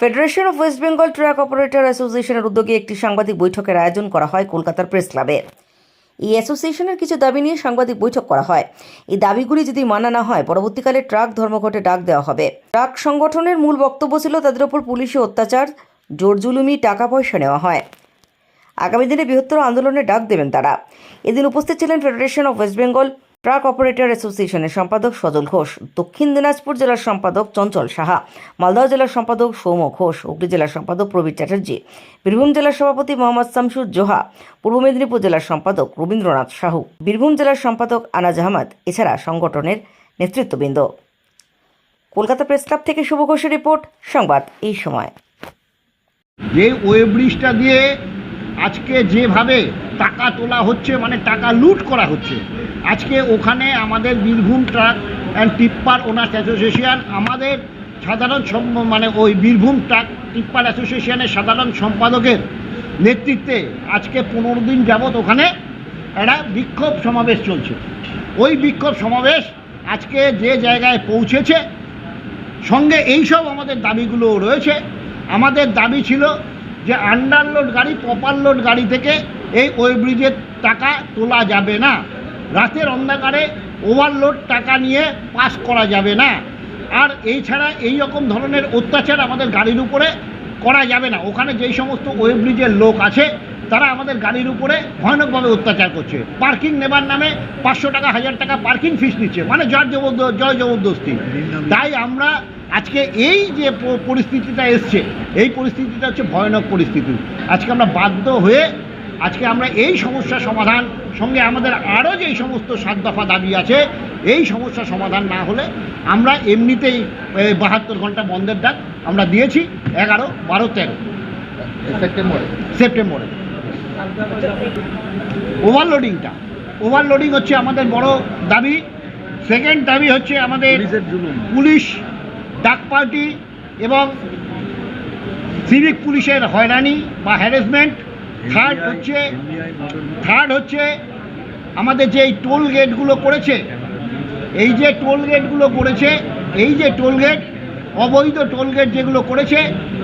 Federation of west Bengal truck operator অ্যাসোসিয়েশনের উদ্যোগে একটি সাংবাদিক বৈঠকের আয়োজন করা হয় কলকাতার প্রেস ক্লাবে। এই অ্যাসোসিয়েশনের কিছু দাবি নিয়ে সাংবাদিক বৈঠক করা হয়। এই দাবিগুলি যদি মানা না হয়, পরবর্তীকালে ট্রাক ধর্মঘটে ডাক দেওয়া হবে। ট্রাক সংগঠনের মূল বক্তব্য ছিল তাদের ওপর পুলিশি অত্যাচার জোরজুলুমি টাকা পয়সা নেওয়া হয়। আগামী দিনে বৃহত্তর আন্দোলনে ডাক দেবেন তারা। এদিন উপস্থিত ছিলেন federation of west Bengal truck operator অ্যাসোসিয়েশনের সম্পাদক সজল ঘোষ, দক্ষিণ দিনাজপুর জেলার সম্পাদক চঞ্চল সাহা, মালদহ জেলার সম্পাদক সৌম ঘোষ, হুগলি জেলার সম্পাদক প্রবীর চ্যাটার্জি, বীরভূম জেলার সভাপতি মোহাম্মদ শামসুর জোহা, পূর্ব মেদিনীপুর জেলার সম্পাদক রবীন্দ্রনাথ সাহু, বীরভূম জেলার সম্পাদক আনাজ আহমদ, এছাড়া সংগঠনের নেতৃত্ববৃন্দ। কলকাতা প্রেস ক্লাব থেকে শুভ ঘোষের রিপোর্ট, সংবাদ এই সময়। যে ওয়েব দিয়ে আজকে যেভাবে টাকা তোলা হচ্ছে মানে টাকা লুট করা হচ্ছে আজকে ওখানে আমাদের Birbhum truck and tipper owners association, আমাদের সাধারণ মানে ওই বীরভূম ট্রাক, টিপ্পার অ্যাসোসিয়েশনের সাধারণ সম্পাদকের নেতৃত্বে আজকে পনেরো দিন যাবৎ ওখানে একটা বিক্ষোভ সমাবেশ চলছে। ওই বিক্ষোভ সমাবেশ আজকে যে জায়গায় পৌঁছেছে, সঙ্গে এইসব আমাদের দাবিগুলো রয়েছে। আমাদের দাবি ছিল যে আন্ডারলোড গাড়ি প্রপার লোড গাড়ি থেকে এই ওই ব্রিজের টাকা তোলা যাবে না। রাতের অন্ধকারে ওভারলোড টাকা নিয়ে পাস করা যাবে না। আর এই ছাড়া এই রকম ধরনের অত্যাচার আমাদের গাড়ির উপরে করা যাবে না। ওখানে যেই সমস্ত ওয়েব ব্রিজের লোক আছে, তারা আমাদের গাড়ির উপরে ভয়ানকভাবে অত্যাচার করছে। পার্কিং নেবার নামে পাঁচশো টাকা, হাজার টাকা পার্কিং ফিস নিচ্ছে মানে জয় জবরদ, জয় জবরদস্তি। তাই আমরা আজকে এই যে পরিস্থিতিটা এসছে, এই পরিস্থিতিটা হচ্ছে ভয়ানক পরিস্থিতি। আজকে আমরা বাধ্য হয়ে আজকে আমরা এই সমস্যা সমাধান সঙ্গে আমাদের আরও যেই সমস্ত সাত দফা দাবি আছে এই সমস্যা সমাধান না হলে আমরা এমনিতেই বাহাত্তর ঘণ্টা বন্ধের ডাক আমরা দিয়েছি এগারো বারো তেরো। সেপ্টেম্বরে। সেপ্টেম্বরে। ওভারলোডিংটা ওভারলোডিং হচ্ছে আমাদের বড় দাবি। সেকেন্ড দাবি হচ্ছে আমাদের পুলিশ ডাক পার্টি এবং সিভিক পুলিশের হয়রানি বা হ্যারাসমেন্ট থার্ড হচ্ছে থার্ড হচ্ছে আমাদের যে এই টোল গেটগুলো করেছে এই যে টোল গেটগুলো করেছে এই যে টোল গেট অবৈধ টোল গেট যেগুলো করেছে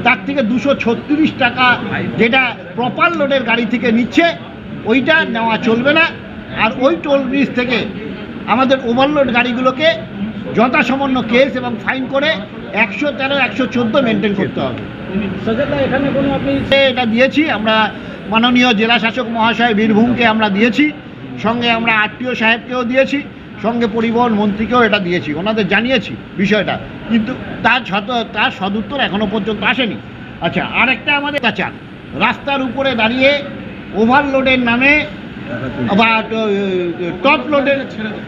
তার থেকে দুশো ছত্রিশ টাকা যেটা প্রপার লোডের গাড়ি থেকে নিচ্ছে ওইটা নেওয়া চলবে না। আর ওই টোল ব্রিজ থেকে আমাদের ওভারলোড গাড়িগুলোকে যথাসামান্য কেস এবং ফাইন করে একশো তেরো একশো চোদ্দ মেনটেন করতে হবে। এখানে কোনো আপনি এটা দিয়েছি আমরা মাননীয় জেলা শাসক মহাশয় বীরভূমকে আমরা দিয়েছি, সঙ্গে আমরা আরটিও সাহেবকেও দিয়েছি, সঙ্গে পরিবহন মন্ত্রীকেও এটা দিয়েছি, ওনাদের জানিয়েছি বিষয়টা, কিন্তু তার সত তার সদুত্তর এখনও পর্যন্ত আসেনি। আচ্ছা আরেকটা আমাদের কাছে রাস্তার উপরে দাঁড়িয়ে ওভারলোডের নামে বা টপ লোডের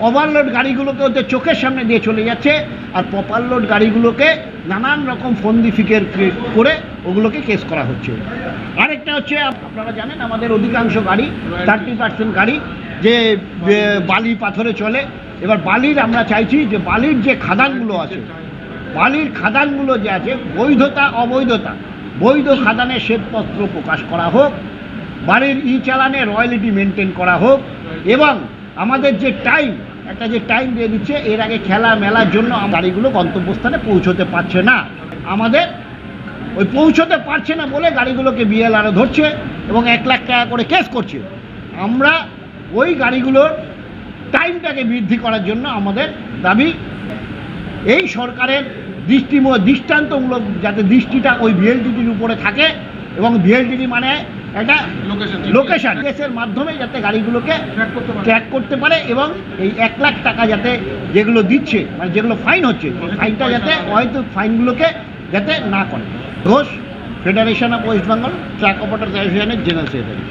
ওভারলোড গাড়িগুলোকে ওদের চোখের সামনে দিয়ে চলে যাচ্ছে আর প্রপার লোড গাড়িগুলোকে নানান রকম ফন্দি ফিকের করে ওগুলোকে কেস করা হচ্ছে। আরেকটা হচ্ছে, আপনারা জানেন আমাদের অধিকাংশ গাড়ি থার্টি পার্সেন্ট গাড়ি যে যে বালি পাথরে চলে। এবার বালির আমরা চাইছি যে বালির যে খাদানগুলো আছে, বালির খাদানগুলো যে আছে, বৈধতা, অবৈধতা, বৈধ খাদানের শ্বেতপত্র প্রকাশ করা হোক বাড়ির ই চালানে রয়্যালিটি মেনটেন করা হোক এবং আমাদের যে টাইম, একটা যে টাইম দিয়ে দিচ্ছে, এর আগে খেলা মেলার জন্য গাড়িগুলো গন্তব্যস্থানে পৌঁছতে পারছে না। আমাদের ওই পৌঁছতে পারছে না বলে গাড়িগুলোকে বিএলআরও ধরছে এবং এক লাখ টাকা করে কেস করছে। আমরা ওই গাড়িগুলোর টাইমটাকে বৃদ্ধি করার জন্য আমাদের দাবি, এই সরকারের দৃষ্টি দৃষ্টান্তমূলক যাতে দৃষ্টিটা ওই ভিএলটিটির উপরে থাকে এবং ভিএলটিটি মানে একটা লোকেশন কেসের মাধ্যমে যাতে গাড়িগুলোকে ট্র্যাক করতে পারে। এবং এই এক লাখ টাকা যাতে যেগুলো দিচ্ছে মানে যেগুলো ফাইন হচ্ছে ফাইনটা যাতে হয়তো ফাইনগুলোকে যাতে না করে। Ghosh federation of west Bengal truck operator অ্যাসোসিয়েশনের জেনারেল সেক্রেটারি